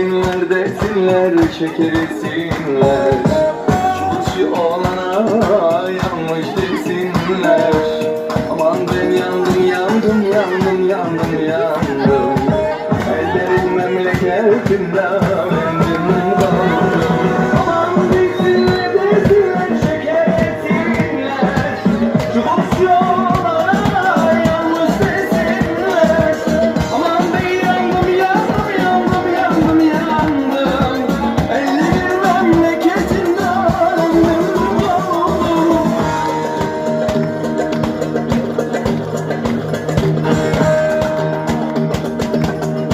desinler, şeker etsinler Şu şu olana yanmış desinler. Aman ben yandım, yandım, yandım, yandım, yandım. Ellerim memleketimden.